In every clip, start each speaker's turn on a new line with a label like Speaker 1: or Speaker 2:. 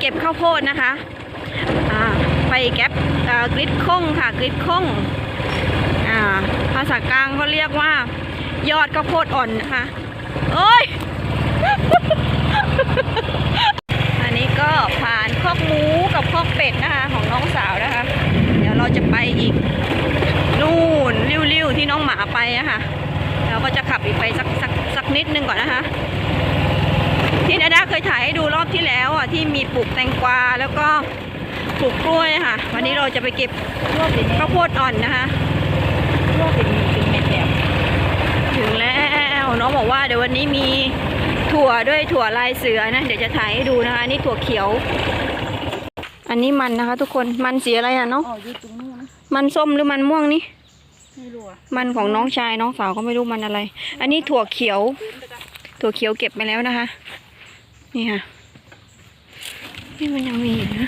Speaker 1: เก็บข้าวโพดนะคะไปเก็บกริดคงค่ะกริดคงอ่าภาษากลางเขาเรียกว่า ยอดข้าวโพดอ่อนนะคะโอ้ยอันนี้ก็ผ่านคอกหมูกับคอกเป็ดนะคะของน้องสาวนะคะ เดี๋ยวเราจะไปอีกนู่นริ้วๆที่น้องหมาไปอะค่ะเราก็จะขับอีกไปสักสักสักนิดนึงก่อนนะคะ ที่ดาด้าเคยถ่ายให้ดูรอบที่แล้วอะที่มีปลูกแตงกวาแล้วก็ปลูกกล้วยค่ะ วันนี้เราจะไปเก็บข้าวโพดอ่อนนะคะ
Speaker 2: พวกเป็นเป็นเม็ดแบบ
Speaker 1: ถึงแล้วน้องบอกว่าเดี๋ยววันนี้มีถั่วด้วยถั่วลายเสือนะเดี๋ยวจะถ่ายให้ดูนะคะอันนี่ถั่วเขียว อันนี้มันนะคะ ทุกคนมันสีอะไรอะเนาะ
Speaker 2: อ๋ออยู่ตรงนู้นนะ
Speaker 1: มันส้มหรือมันม่วงนี่
Speaker 2: ไม่รู้อะ
Speaker 1: มันของน้องชายน้องสาวก็ไม่รู้มันอะไร อันนี้ถั่วเขียว ถั่วเขียวเก็บไปแล้วนะคะ นี่ค่ะ นี่มันยังมีอยู่นะ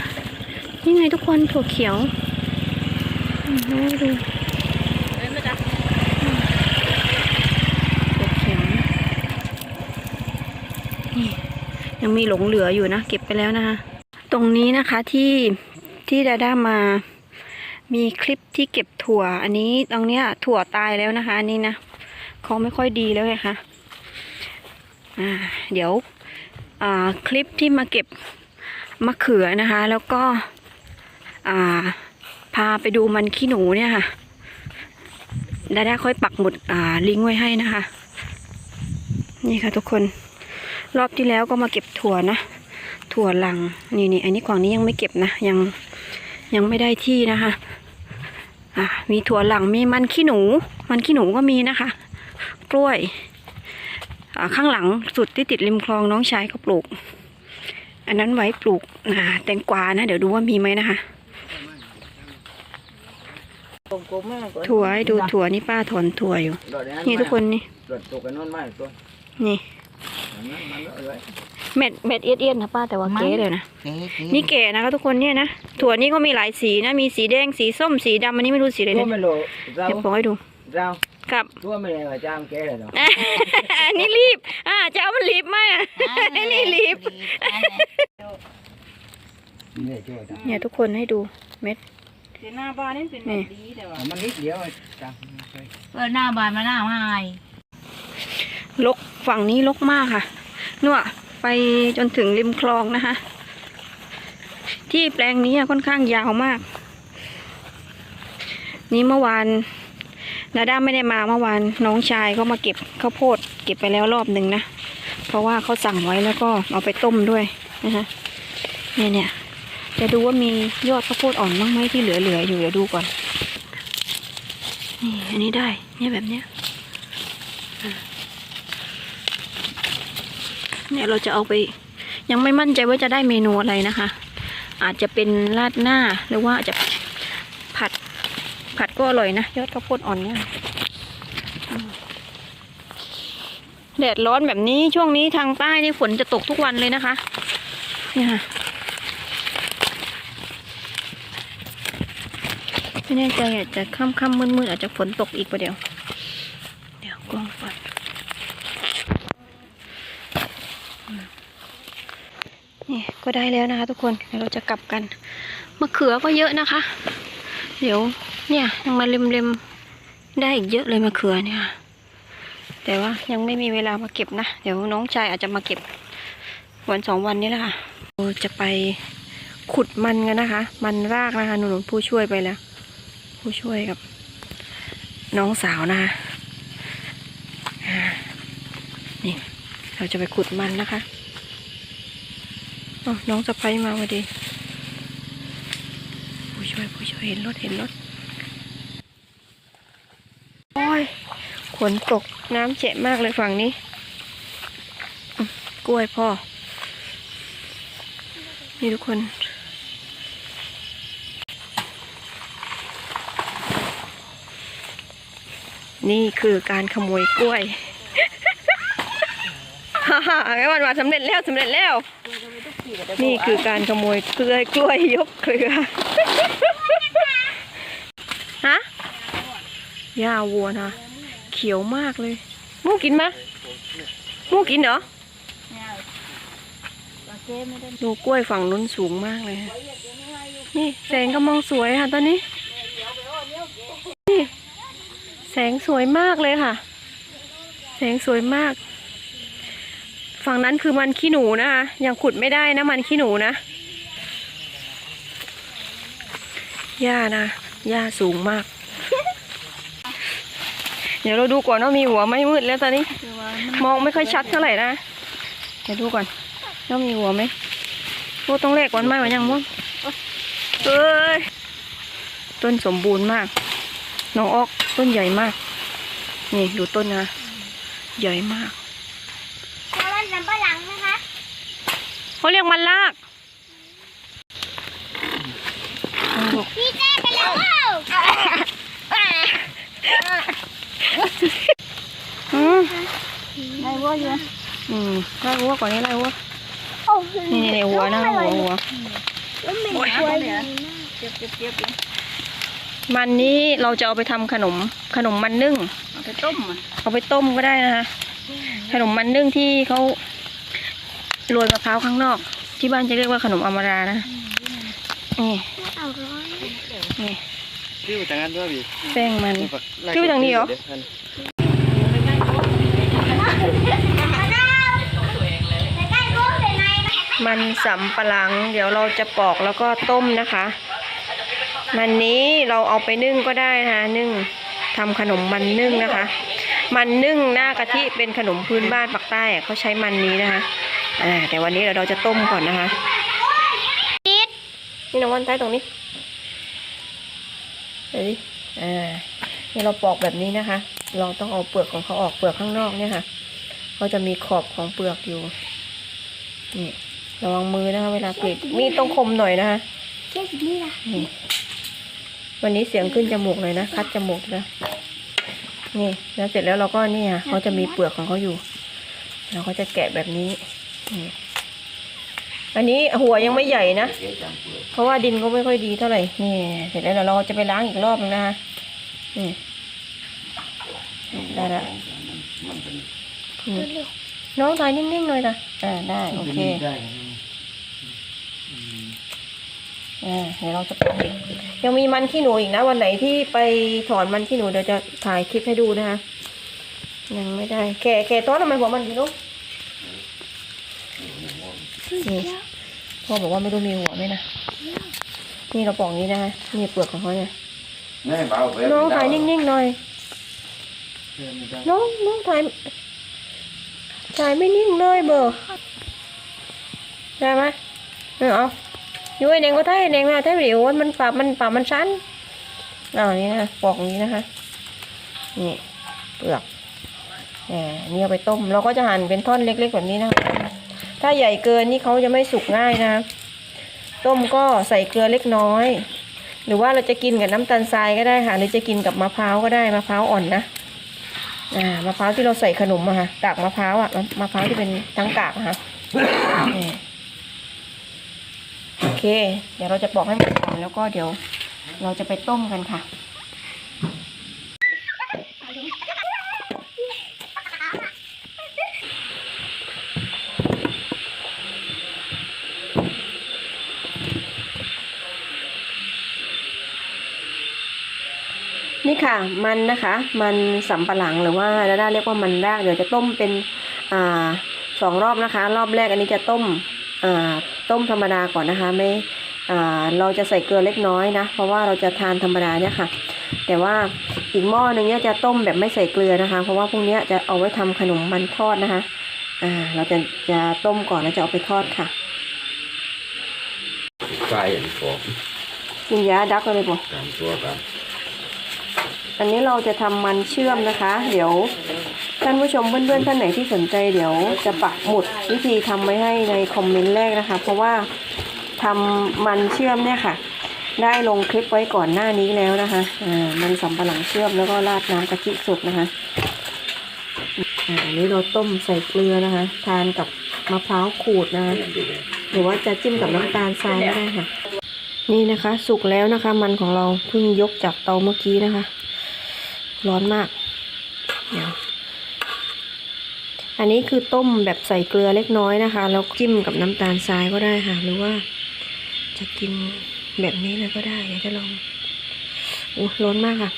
Speaker 1: นี่ไงทุกคนถั่วเขียวอืมแล้วดู
Speaker 2: เอ้ยมาจ้ะ
Speaker 1: ถั่วเขียวนะนี่ยังมีหลงเหลืออยู่นะ เก็บไปแล้วนะคะ ตรงนี้นะคะที่ที่ดาด้ามา มีคลิปที่เก็บถั่ว อันนี้ตรงเนี้ยถั่วตายแล้วนะคะอันนี้นะเขาไม่ค่อยดีแล้วไงคะ อ่า เดี๋ยวอ่า คลิปที่มาเก็บมะเขือนะคะ แล้วก็พาไปดูมันขี้หนูเนี่ยค่ะดาด้าค่อยปักหมุดลิงก์ไว้ให้นะคะ นี่ค่ะทุกคนรอบที่แล้วก็มาเก็บถั่วนะ ถั่วลังนี่นี่อันนี้กล่องนี้ยังไม่เก็บนะ ยังยังไม่ได้ที่นะคะมีถั่วหลังมีมันขี้หนู มันขี้หนูก็มีนะคะ กล้วย ข้างหลังสุดที่ติดริมคลองน้องชายเขาปลูก อันนั้นไว้ปลูกอ่าแตงกวานะ เดี๋ยวดูว่ามีไหมนะคะ
Speaker 2: กลมๆมากกว่า
Speaker 1: ถั่วให้ดูถั่วนี่ป้าถอนถั่วอยู่ นี่ทุกคนนี่
Speaker 3: รถตกกันนอนมากตัว
Speaker 1: นี่
Speaker 3: นั้นมันก็เลย
Speaker 1: เม็ดเม็ดเอียดเอียดนะป้าแต่ว่าเก๋เลยนะนี่เก๋นะคะทุกคนเนี่ยนะถั่วนี่ก็มีหลายสีนะมีสีแดงสีส้มสีดำอันนี้ไม่รู้สีอะไร
Speaker 3: ตัว
Speaker 1: นะ
Speaker 3: ไม่รู้เรา
Speaker 1: เดี๋ยวผมให้ดู
Speaker 3: เรา
Speaker 1: ครับ
Speaker 3: ตัวไม่ได้ว่าจ้างแกเลยเนาะ
Speaker 1: อันนี้รีบ อ่าจะเอามันรีบไหมอะอันนี้รีบ
Speaker 3: นี่ช่วยจ้ะ
Speaker 1: เนี่ยทุกคนให้ดูเม็ด
Speaker 2: เดี๋ยวหน้าบ้านนี่เป็นแบบดีแต่ว่า
Speaker 3: มันนิดเดียวจ้ะ
Speaker 2: เออหน้าบ้านมาหน้าไม้
Speaker 1: ลกฝั่งนี้ลกมากค่ะนู่นอะไปจนถึงริมคลองนะคะ ที่แปลงนี้อะค่อนข้างยาวมาก นี่เมื่อวาน นาด้าไม่ได้มาเมื่อวานน้องชายเขามาเก็บข้าวโพด เก็บไปแล้วรอบหนึ่งนะ เพราะว่าเขาสั่งไว้แล้วก็เอาไปต้มด้วยนะคะเนี่ยเนี่ยจะดูว่ามียอดข้าวโพดอ่อนบ้างไหมที่เหลือๆอยู่เดี๋ยวดูก่อนนี่อันนี้ได้เนี่ยแบบเนี้ยเนี่ยเราจะเอาไป ยังไม่มั่นใจว่าจะได้เมนูอะไรนะคะ อาจจะเป็นราดหน้าหรือว่าจะ ผัดก็อร่อยนะยอดข้าวโพดอ่อนเนี่ยแดดร้อนแบบนี้ช่วงนี้ทางใต้นี่ฝนจะตกทุกวันเลยนะคะเนี่ยไม่แน่ใจอาจจะค่ำๆมืดๆอาจจะฝนตกอีกประเดี๋ยว เดี๋ยวกล้องก่อนนี่ก็ได้แล้วนะคะทุกคนเดี๋ยวเราจะกลับกันมะเขือก็เยอะนะคะ เดี๋ยว เนี่ยยังมาเล็มๆได้อีกเยอะเลยมะเขือเนี่ย แต่ว่ายังไม่มีเวลามาเก็บนะ เดี๋ยวน้องชายอาจจะมาเก็บวันสองวันนี้แหละค่ะเราจะไปขุดมันกันนะคะ มันรากนะคะหนูๆผู้ช่วยไปแล้ว ผู้ช่วยกับน้องสาวนะคะอ่านี่เราจะไปขุดมันนะคะอ๋อน้องสะพ้ยมาพอดี ผู้ช่วยผู้ช่วยเห็นรถเห็นรถ โอ้ยฝ นตกน้ำเจ็มากเลยฝั่งนี้ กล้วยพ่อ นี่ทุกคน นี่คือการขโมยกล้วยฮ่าฮ่าไอ้วันมาสำเร็จแล้วสำเร็จแล้ว นี่คือการขโมยเกลือกล้วยยกเครือฮะหญ้าวัวนะ เขียวมากเลย มูกินไหมมูกินเหรอ
Speaker 2: เนี่ยเจ๊ไม่ได้
Speaker 1: ดูกล้วยฝั่งนู้นสูงมากเลยค่ะนี่แสงก็มองสวยค่ะตอนนี้นี่แสงสวยมากเลยค่ะ แสงสวยมาก ฝั่งนั้นคือมันขี้หนูนะคะยังขุดไม่ได้นะมันขี้หนูนะหญ้านะหญ้าสูงมากเดี๋ยวเราดูก่อนว่ามีหัวไหม่มืดแล้วตอนนี้
Speaker 2: คือว่าม
Speaker 1: องไม่ค่อยชัดเท่าไหร่นะ เดี๋ยวดูก่อนว่ามีหัวไหมโอ้ต้องเลขก่อนไหมวะยังมั้งเอ้ยต้นสมบูรณ์มาก น้องออกต้นใหญ่มาก นี่ดูต้นนะ ใหญ่มาก
Speaker 4: แล้วมันลำปะหลังนะคะ
Speaker 1: เขาเรียกมันลาก
Speaker 4: พี่เต้ไปแล้วเปล่า
Speaker 1: อืม
Speaker 2: ได้ว่าอยู่
Speaker 1: อืมไล่วัวก่อนนี่ไล่วัว
Speaker 4: โอ้โห
Speaker 1: นี่นี่หัวนะหัวหัว
Speaker 4: แล้วมันสวยดีมาก
Speaker 2: เจ็บเจ็บเจ็บเลย
Speaker 1: มันนี้เราจะเอาไปทำขนมขนมมันนึ่ง
Speaker 2: เอาไปต้มมัน
Speaker 1: เอาไปต้มก็ได้นะคะขนมมันนึ่งที่เขาโรยมะพร้าวข้างนอก ที่บ้านจะเรียกว่าขนมอมรานะนี่
Speaker 4: เอาร้อย
Speaker 1: นี่
Speaker 3: พี่ไปทางนั้นด้วยพี่
Speaker 1: แป้งมันพี่ไปทางนี้เหรอ
Speaker 4: มะนาวแต่ใกล้รูปแต่ในนะ
Speaker 1: มันสำปะหลัง เดี๋ยวเราจะปอกแล้วก็ต้มนะคะ มันนี้เราเอาไปนึ่งก็ได้นะคะนึ่งทำขนมมันนึ่งนะคะ มันนึ่งหน้ากะทิเป็นขนมพื้นบ้านปักใต้อะเขาใช้มันนี้นะคะอ่าแต่วันนี้เดี๋ยวเราจะต้มก่อนนะคะนี่น้องวันใต้ตรงนี้เดี๋ยวดิอ่านี่เราปอกแบบนี้นะคะ เราต้องเอาเปลือกของเขาออกเปลือกข้างนอกเนี่ยค่ะเขาจะมีขอบของเปลือกอยู่นี่ระวังมือนะคะ เวลากรีดมีดต้องคมหน่อยนะคะ
Speaker 4: เจ๊สินี่นะ
Speaker 1: นี่วันนี้เสียงขึ้นจมูกเลยนะคัดจมูกนะนี่แล้วเสร็จแล้วเราก็นี่ค่ะเขาจะมีเปลือกของเขาอยู่ เราก็จะแกะแบบนี้นี่ อันนี้หัวยังไม่ใหญ่นะ เพราะว่าดินก็ไม่ค่อยดีเท่าไหร่ นี่ เสร็จแล้วเดี๋ยวเราจะไปล้างอีกรอบนึงนะคะนี่ได้ละนี่น้องถ่ายนิ่งๆเลยนะอ่าได้โอเคอ่าเดี๋ยวเราจะไปยังมีมันขี้หนูอีกนะ วันไหนที่ไปถอนมันขี้หนูเดี๋ยวจะถ่ายคลิปให้ดูนะคะยังไม่ได้ แก่แก่ต้นทำไมหัวมันดีลูกนี่ พ่อบอกว่าไม่รู้มีหัวไหมนะ นี่เราปอกอย่างนี้นะคะนี่เปลือกของเขาเนี่ยน้องถ่ายนิ่งๆหน่อย น้องน้องถ่ายถ่ายไม่นิ่งเลยเบอร์ได้ไหมเออเอาอยู่ไอ้เน่งก็ถ่ายไอ้เน่งนะถ่ายวิดีโอมันปรับมันปรับมันสั้นเอาอย่างนี้นะปอกอย่างนี้นะคะนี่เปลือกแหมนี่เอาไปต้ม เราก็จะหั่นเป็นท่อนเล็กๆแบบนี้นะคะ ถ้าใหญ่เกินนี่เขาจะไม่สุกง่ายนะ ต้มก็ใส่เกลือเล็กน้อย หรือว่าเราจะกินกับน้ำตาลทรายก็ได้ค่ะ หรือจะกินกับมะพร้าวก็ได้มะพร้าวอ่อนนะอ่ามะพร้าวที่เราใส่ขนมอะค่ะกากมะพร้าวอะมะพร้าวที่เป็นทั้งกากอะค่ะโอเค เดี๋ยวเราจะปอกให้หมดก่อนแล้วก็เดี๋ยวเราจะไปต้มกันค่ะ ค่ะ มันนะคะ มันสำปะหลังหรือว่าดาด้าเรียกว่ามันรากเดี๋ยวจะต้มเป็นอ่าสองรอบนะคะ รอบแรกอันนี้จะต้มอ่าต้มธรรมดาก่อนนะคะไม่อ่าเราจะใส่เกลือเล็กน้อยนะ เพราะว่าเราจะทานธรรมดาเนี่ยค่ะ แต่ว่าอีกหม้อหนึงเนี่ยจะต้มแบบไม่ใส่เกลือนะคะ เพราะว่าพวกเนี้ยจะเอาไว้ทำขนมมันทอดนะคะอ่าเราจะจะต้มก่อนแล้วจะเอาไปทอดค่ะ
Speaker 3: ไก่อันฟอก
Speaker 1: กินยาดักเลยปะ
Speaker 3: ตามตัวกัน
Speaker 1: อันนี้เราจะทำมันเชื่อมนะคะ เดี๋ยวท่านผู้ชมเพื่อนๆท่านไหนที่สนใจเดี๋ยวจะปักหมุดวิธีทำไว้ให้ในคอมเมนต์แรกนะคะ เพราะว่าทำมันเชื่อมเนี่ยค่ะ ได้ลงคลิปไว้ก่อนหน้านี้แล้วนะคะอ่ามันสำปะหลังเชื่อมแล้วก็ราดน้ำกะทิสดนะคะอ่าอันนี้เราต้มใส่เกลือนะคะ ทานกับมะพร้าวขูดนะคะหรือว่าจะจิ้มกับน้ำตาลทรายก็ได้ค่ะ นี่นะคะ สุกแล้วนะคะ มันของเราเพิ่งยกจากเตาเมื่อกี้นะคะ ร้อนมาก เดี๋ยว อันนี้คือต้มแบบใส่เกลือเล็กน้อยนะคะ แล้วจิ้มกับน้ำตาลทรายก็ได้ค่ะ หรือว่าจะกินแบบนี้เลยก็ได้เดี๋ยวจะลองโอ้ร้อนมากค่ะ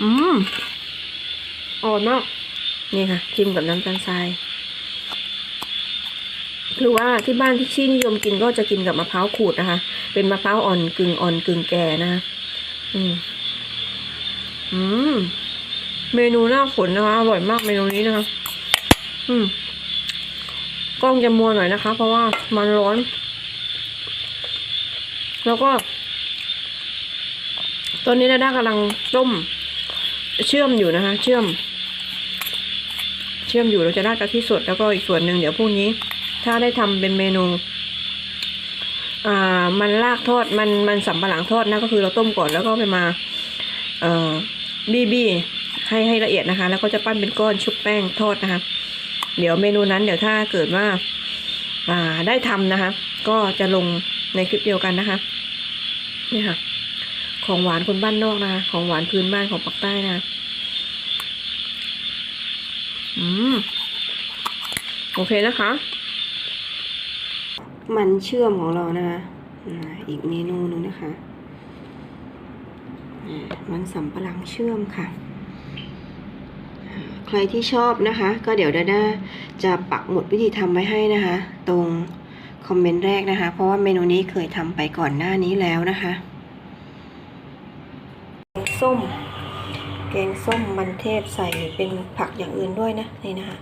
Speaker 1: อืมอ่อยมากนี่ค่ะจิ้มกับน้ำตาลทราย รือว่าที่บ้านที่ชี่นิยมกินก็จะกินกับมะพร้าวขูดนะคะ เป็นมะพร้าวอ่อนกึ่งอ่อนกึ่งแก่นะคะอืมอืมเมนูหน้าฝนนะคะอร่อยมากเมนูนี้นะคะอืมกล้องจะมัวหน่อยนะคะ เพราะว่ามันร้อน แล้วก็ ตอนนี้ดาด้ากำลังต้ม เชื่อมอยู่นะคะ เชื่อม เชื่อมอยู่เราจะราดกะทิสดแล้วก็อีกส่วนหนึ่งเดี๋ยวพรุ่งนี้ ถ้าได้ทำเป็นเมนูอ่ามันลากทอดมันมันสัมปะหลังทอดนะก็คือเราต้มก่อนแล้วก็ไปมาเอ่อบี้บี้ให้ให้ละเอียดนะคะ แล้วก็จะปั้นเป็นก้อนชุบแป้งทอดนะคะ เดี๋ยวเมนูนั้นเดี๋ยวถ้าเกิดว่าอ่าได้ทำนะคะ ก็จะลงในคลิปเดียวกันนะคะนี่ค่ะ ของหวานคนบ้านนอกนะคะของหวานพื้นบ้านของปักใต้นะะอืม โอเคนะคะ มันเชื่อมของเรานะคะอีกเมนูหนึ่งนะคะ มันสำปะหลังเชื่อมค่ะ ใครที่ชอบนะคะ ก็เดี๋ยวดาด้าจะปักหมุดวิธีทำไว้ให้นะคะ ตรงคอมเมนต์แรกนะคะ เพราะว่าเมนูนี้เคยทำไปก่อนหน้านี้แล้วนะคะแกงส้ม แกงส้มมันเทศใส่เป็นผักอย่างอื่นด้วยนะนี่นะคะ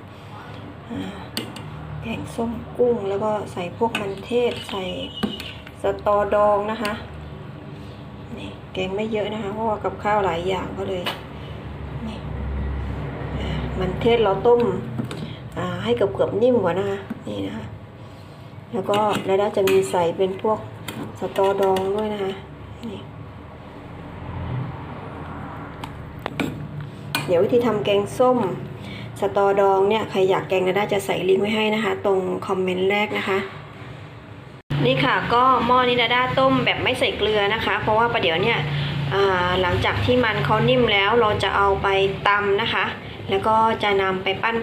Speaker 1: แกงส้มกุ้งแล้วก็ใส่พวกมันเทศใส่สตอดองนะคะนี่แกงไม่เยอะนะคะ เพราะว่ากับข้าวหลายอย่างก็เลยนี่มันเทศเราต้มอ่าให้เกือบเกือบๆนิ่มกว่านะคะนี่นะคะแล้วก็แล้วจะมีใส่เป็นพวกสตอดองด้วยนะคะนี่เดี๋ยววิธีทำแกงส้ม สตอดองเนี่ยใครอยากแกงนะได้จะใส่ลิงก์ไว้ให้นะคะ ตรงคอมเมนต์แรกนะคะ นี่ค่ะก็หม้อนี้ดาด้าต้มแบบไม่ใส่เกลือนะคะ เพราะว่าประเดี๋ยวเนี่ยหลังจากที่มันเขานิ่มแล้วเราจะเอาไปตำนะคะ แล้วก็จะนำไปปั้น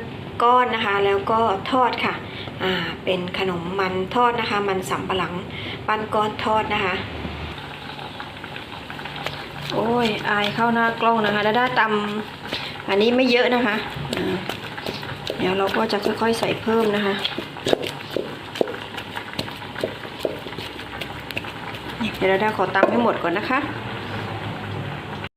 Speaker 1: ก้อนนะคะ แล้วก็ทอดค่ะเป็นขนมมันทอดนะคะ มันสำปะหลังปั้นก้อนทอดนะคะ โอ้ยอายเข้าหน้ากล้องนะคะดาด้าตำอันนี้ไม่เยอะนะคะ เดี๋ยวเราก็จะค่อยๆใส่เพิ่มนะคะเดี๋ยวเราได้ขอตำให้หมดก่อนนะคะ